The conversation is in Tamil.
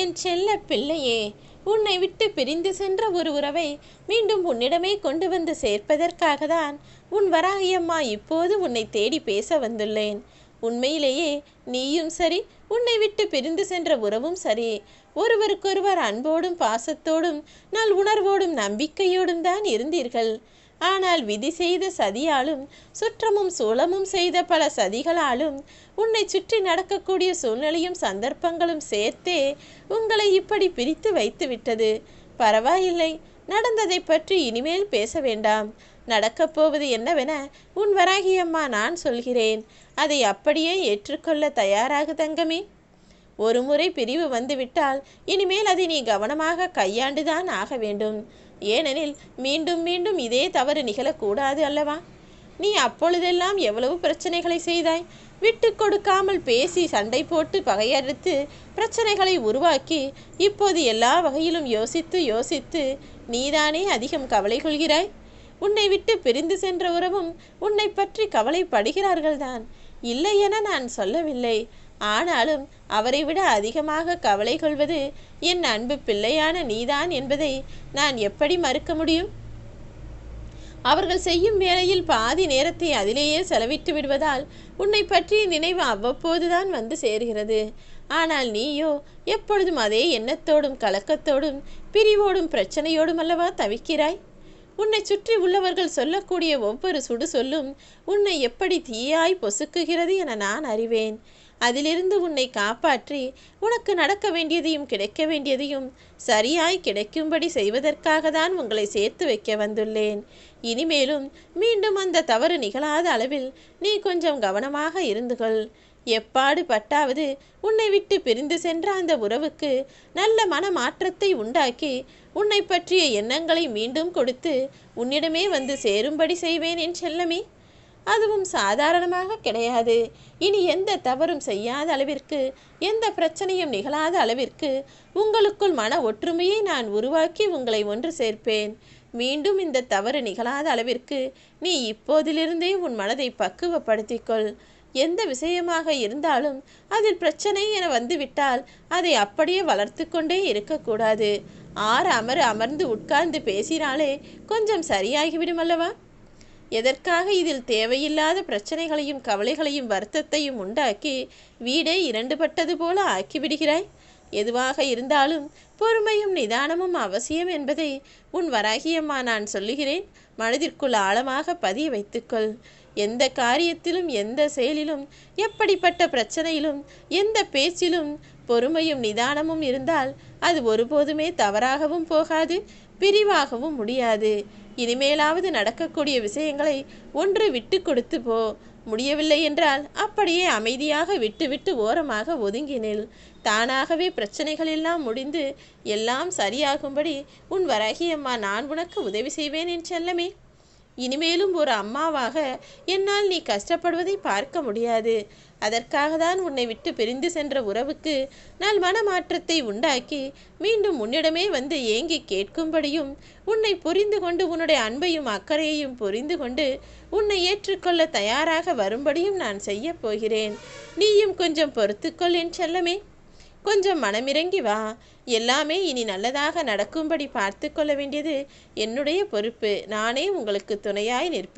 என் செல்ல பிள்ளையே உன்னை விட்டு பிரிந்து சென்ற ஒரு உறவை மீண்டும் உன்னிடமே கொண்டு வந்து சேர்ப்பதற்காக தான் உன் வராகியம்மா இப்போது உன்னை தேடி பேச வந்துள்ளேன். உண்மையிலேயே நீயும் சரி உன்னை விட்டு பிரிந்து சென்ற உறவும் சரி. ஒருவருக்கொருவர் அன்போடும் பாசத்தோடும் நல் உணர்வோடும் நம்பிக்கையோடும் தான் இருந்தீர்கள். ஆனால் விதி செய்த சதியாலும் சுற்றமும் சூளமும் செய்த பல சதிகளாலும் உன்னை சுற்றி நடக்கக்கூடிய சூழ்நிலையும் சந்தர்ப்பங்களும் சேர்த்தே உங்களை இப்படி பிரித்து வைத்து விட்டது. பரவாயில்லை. நடந்ததை பற்றி இனிமேல் பேச வேண்டாம். நடக்கப் போவது என்னவென உன் வராகியம்மா நான் சொல்கிறேன். அதை அப்படியே ஏற்றுக்கொள்ள தயாராக தங்கமே. ஒரு முறை பிரிவு வந்துவிட்டால் இனிமேல் அதை நீ கவனமாக கையாண்டுதான் ஆக வேண்டும். ஏனெனில் மீண்டும் மீண்டும் இதே தவறு நிகழக்கூடாது அல்லவா? நீ அப்பொழுதெல்லாம் எவ்வளவு பிரச்சனைகளை செய்தாய்? விட்டு கொடுக்காமல் பேசி சண்டை போட்டு பகையறுத்து பிரச்சனைகளை உருவாக்கி இப்போது எல்லா வகையிலும் யோசித்து யோசித்து நீதானே அதிகம் கவலை கொள்கிறாய்? உன்னை விட்டு பிரிந்து சென்ற உறவும் உன்னை பற்றி கவலைப்படுகிறார்கள்தான். இல்லை என நான் சொல்லவில்லை. ஆனாலும் அவரை விட அதிகமாக கவலை கொள்வது என் அன்பு பிள்ளையான நீதான் என்பதை நான் எப்படி மறுக்க முடியும்? அவர்கள் செய்யும் வேலையில் பாதி நேரத்தை அதிலேயே செலவிட்டு விடுவதால் உன்னை பற்றிய நினைவு அவ்வப்போதுதான் வந்து சேர்கிறது. ஆனால் நீயோ எப்பொழுதும் அதே எண்ணத்தோடும் கலக்கத்தோடும் பிரிவோடும் பிரச்சனையோடும் அல்லவா தவிக்கிறாய்? உன்னை சுற்றி உள்ளவர்கள் சொல்லக்கூடிய ஒவ்வொரு சுடு சொல்லும் உன்னை எப்படி தீயாய் பொசுக்குகிறது என நான் அறிவேன். அதிலிருந்து உன்னை காப்பாற்றி உனக்கு நடக்க வேண்டியதையும் கிடைக்க வேண்டியதையும் சரியாய் கிடைக்கும்படி செய்வதற்காக தான் உங்களை சேர்த்து வைக்க வந்துள்ளேன். இனிமேலும் மீண்டும் அந்த தவறு நிகழாத அளவில் நீ கொஞ்சம் கவனமாக இருந்துகொள் எப்பாடு பட்டாவது உன்னை விட்டு பிரிந்து சென்ற அந்த உறவுக்கு நல்ல மன மாற்றத்தை உண்டாக்கி உன்னை பற்றிய எண்ணங்களை மீண்டும் கொடுத்து உன்னிடமே வந்து சேரும்படி செய்வேன் என் செல்லமே. அதுவும் சாதாரணமாக கிடையாது. இனி எந்த தவறும் செய்யாத அளவிற்கு எந்த பிரச்சனையும் நிகழாத அளவிற்கு உங்களுக்குள் மன ஒற்றுமையை நான் உருவாக்கி உங்களை ஒன்று சேர்ப்பேன். மீண்டும் இந்த தவறு நிகழாத அளவிற்கு நீ இப்போதிலிருந்தே உன் மனதை பக்குவப்படுத்திக்கொள். எந்த விஷயமாக இருந்தாலும் அதில் பிரச்சனை என வந்துவிட்டால் அதை அப்படியே வளர்த்து கொண்டே இருக்கக்கூடாது. ஆறு அமர் அமர்ந்து உட்கார்ந்து பேசினாலே கொஞ்சம் சரியாகிவிடும் அல்லவா? எதற்காக இதில் தேவையில்லாத பிரச்சனைகளையும் கவலைகளையும் வருத்தத்தையும் உண்டாக்கி வீடே இரண்டுபட்டது போல ஆக்கிவிடுகிறாய்? எதுவாக இருந்தாலும் பொறுமையும் நிதானமும் அவசியம் என்பதை உன் வராகியம்மா நான் சொல்லுகிறேன். மனதிற்குள் ஆழமாக பதிய வைத்துக்கொள். எந்த காரியத்திலும் எந்த செயலிலும் எப்படிப்பட்ட பிரச்சனையிலும் எந்த பேச்சிலும் பொறுமையும் நிதானமும் இருந்தால் அது ஒருபோதுமே தவறாகவும் போகாது பிரிவாகவும் முடியாது. இனிமேலாவது நடக்கக்கூடிய விஷயங்களை ஒன்று விட்டு கொடுத்து போ. முடியவில்லை என்றால் அப்படியே அமைதியாக விட்டுவிட்டு ஓரமாக ஒதுங்கினில் தானாகவே பிரச்சனைகள் எல்லாம் முடிந்து எல்லாம் சரியாகும்படி உன் வரகியம்மா நான் உனக்கு உதவி செய்வேன் என் செல்லமே. இனிமேலும் ஒரு அம்மாவாக என்னால் நீ கஷ்டப்படுவதை பார்க்க முடியாது. அதற்காக தான் உன்னை விட்டு பிரிந்து சென்ற உறவுக்கு நான் மனமாற்றத்தை உண்டாக்கி மீண்டும் உன்னிடமே வந்து ஏங்கி கேட்கும்படியும் உன்னை புரிந்து கொண்டு உன்னுடைய அன்பையும் அக்கறையையும் புரிந்து கொண்டு உன்னை ஏற்றுக்கொள்ள தயாராக வரும்படியும் நான் செய்யப் போகிறேன். நீயும் கொஞ்சம் பொறுத்துக்கொள் என் செல்லமே. கொஞ்சம் மனமிறங்கி வா. எல்லாமே இனி நல்லதாக நடக்கும்படி பார்த்து கொள்ள வேண்டியது என்னுடைய பொறுப்பு. நானே உங்களுக்கு துணையாய் நிற்பேன்.